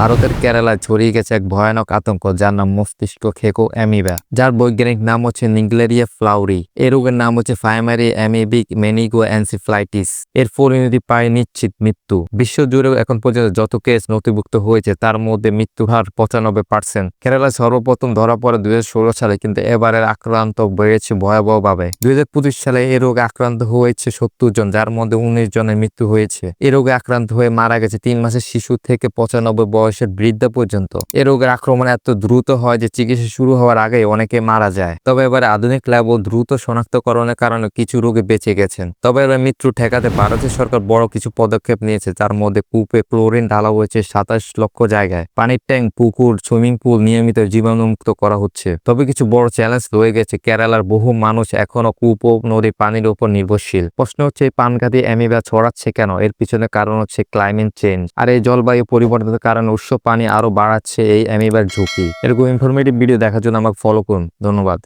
ভারতের কেরালায় ছড়িয়ে গেছে এক ভয়ানক আতঙ্ক, যার নাম মস্তিষ্ক খেকো অ্যামিবা, যার বৈজ্ঞানিক নাম হচ্ছে নিগলেরিয়া ফ্লাউরি। এ রোগের নাম হচ্ছে প্রাইমারি অ্যামিবিক মেনিগো অ্যানসিফ্লাইটিস এর পরিণতি প্রায় নিশ্চিত মৃত্যু। বিশ্বজুড়ে এখন পর্যন্ত যত কেস নথিভুক্ত হয়েছে, তার মধ্যে মৃত্যুর হার পঁচানব্বই পার্সেন্ট কেরালায় সর্বপ্রথম ধরা পড়ে দুই হাজার ষোলো সালে, কিন্তু এবারের আক্রান্ত বেড়েছে ভয়াবহভাবে। দুই হাজার সালে এই রোগে আক্রান্ত হয়েছে সত্তর জন, যার মধ্যে উনিশ জনের মৃত্যু হয়েছে। এ রোগে আক্রান্ত হয়ে মারা গেছে তিন মাসের শিশু থেকে পঁচানব্বই বয়সের বৃদ্ধ পর্যন্ত এ রোগের আক্রমণ এত দ্রুত হয় যে চিকিৎসা শুরু হওয়ার আগেই অনেকে মারা যায়। তবে এবারে আধুনিক ল্যাব ও দ্রুত শনাক্তকরণের কারণে কিছু রোগে বেঁচে গেছেন। তবে এবার মৃত্যু ঠেকাতে ভারতের সরকার বড় কিছু পদক্ষেপ নিয়েছে তার মধ্যে কূপে ক্লোরিন ঢালা হয়েছে সাতাশ লক্ষ জায়গায়। পানির ট্যাঙ্ক, পুকুর, সুইমিং পুল নিয়মিত জীবাণুমুক্ত করা হচ্ছে। তবে কিছু বড় চ্যালেঞ্জ রয়ে গেছে। কেরালার বহু মানুষ এখনও কূপ ও নদী পানির উপর নির্ভরশীল। প্রশ্ন হচ্ছে, এই পানঘাতি অ্যামিবা ছড়াচ্ছে কেন? এর পিছনে কারণ হচ্ছে ক্লাইমেট চেঞ্জ। আর এই জলবায়ু পরিবর্তনের কারণে উৎস পানি আরও বাড়াচ্ছে এই অ্যামিবার ঝুঁকি। এরকম ইনফরমেটিভ ভিডিও দেখার জন্য আমাকে ফলো করুন। ধন্যবাদ।